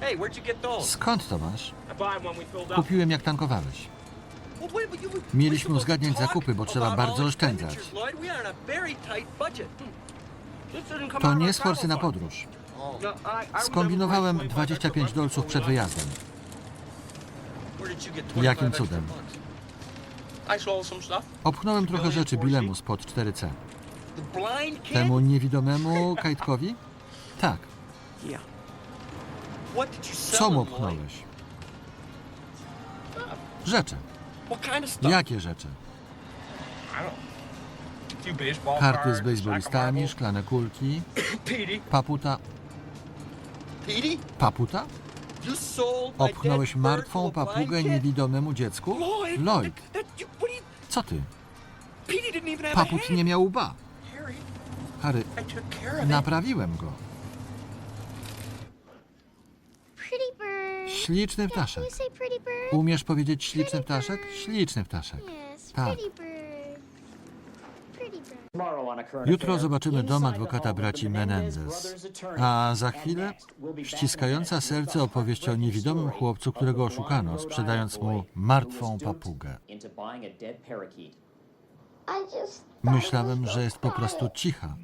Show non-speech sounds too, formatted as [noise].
Hey, where'd you get those? Skąd to masz? I bought 'em when we filled up. Kupiłem jak tankowałeś. Well, wait, but you were- Mieliśmy we're supposed uzgadniać talk zakupy, bo trzeba bardzo oszczędzać. expenditures, Lloyd. We are on a very tight budget. This didn't come To of nie our z forsy na travel fund. podróż. No, I- I remember Skombinowałem putting 25 extra dolców przed wyjazdem. Where did you get Jakim 25 cudem? extra bucks? I sold some stuff. Obchnąłem trochę rzeczy Bilemu spod 4C. The blind kid? Temu niewidomemu [laughs] kajtkowi? Tak. Yeah. Co mu Lloyd? obchnąłeś? Rzeczy. Jakie rzeczy? Karty z marbles. szklane kulki, [coughs] paputa. Paputa? Bird martwą papugę niewidomemu dziecku? Lloyd! Co ty? Paput nie miał łba. Harry, naprawiłem go. Śliczny ptaszek. Umiesz powiedzieć śliczny ptaszek? Śliczny ptaszek. Tak. Jutro zobaczymy dom adwokata braci Menendez. A za chwilę ściskająca serce opowieść o niewidomym chłopcu, którego oszukano, sprzedając mu martwą papugę. Myślałem, że jest po prostu cicha.